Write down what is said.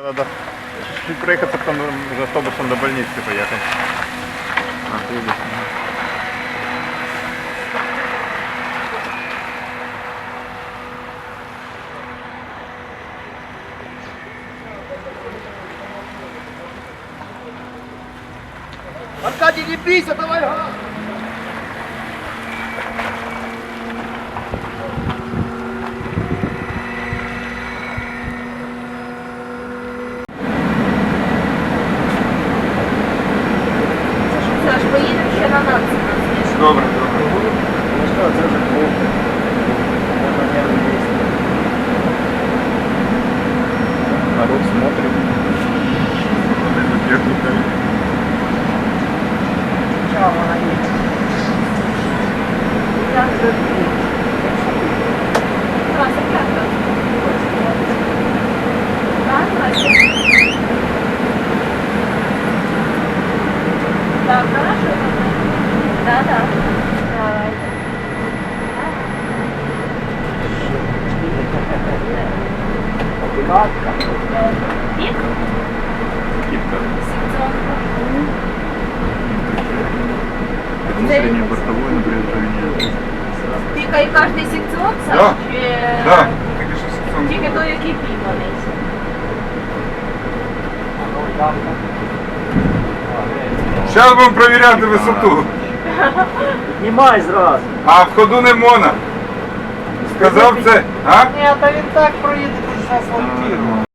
Надо чуть проехаться, потом уже автобусом до больницы поехать. А, едешь. Аркадий, не бейся, давай газ! Добре, добре. Ну что, это же плохо. Можно нервы есть. Народ смотрит. Вот эта техника. Чего она есть? Траса п'ята. Так, Настя? Так, хорошо. Да, да. Давай. Катка. Пік? Секціон. Внутреннее бортовое напряжение. І кожний секціон, Саш? Да. Чи... Да. Тільки що секціон. Тільки той, який піканий. Зараз будемо перевіряти висоту. Піднімай зразу. А в ходу не можна. Сказав це. А? Ні, та він так проїде, то ж асфальтує.